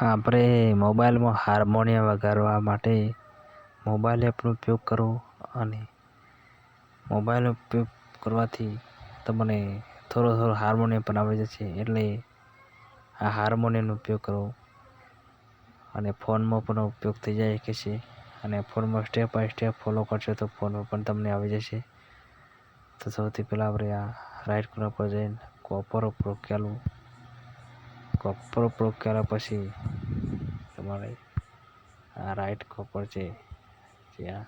આપણે મોબાઈલમાં હાર્મોનિયમ વગાડવા માટે મોબાઈલ એપનો ઉપયોગ કરો અને મોબાઈલનો ઉપયોગ કરવાથી તમને થોડો થોડો હાર્મોનિયમ પણ આવડી જશે. એટલે આ હાર્મોનિયમનો ઉપયોગ કરો અને ફોનમાં પણ ઉપયોગ થઈ જાય કે છે. અને ફોનમાં સ્ટેપ બાય સ્ટેપ ફોલો કરશો તો ફોનમાં પણ તમને આવી જશે. તો સૌથી પહેલાં આપણે આ રાઈટ કોર્નર પર જઈને કોપર ઉપર કેલું કોપર ઉપર કર્યા પછી તમારે આ રાઈટ કોપર છે ત્યાં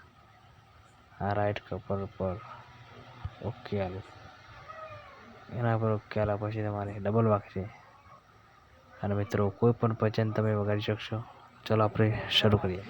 આ રાઈટ કોપર ઉપર ઓકે આલું. એના પર ઓકે આલ્યા પછી તમારે ડબલ વાગશે. અને મિત્રો, કોઈ પણ ભજન તમે વગાડી શકશો. ચલો, આપણે શરૂ કરીએ.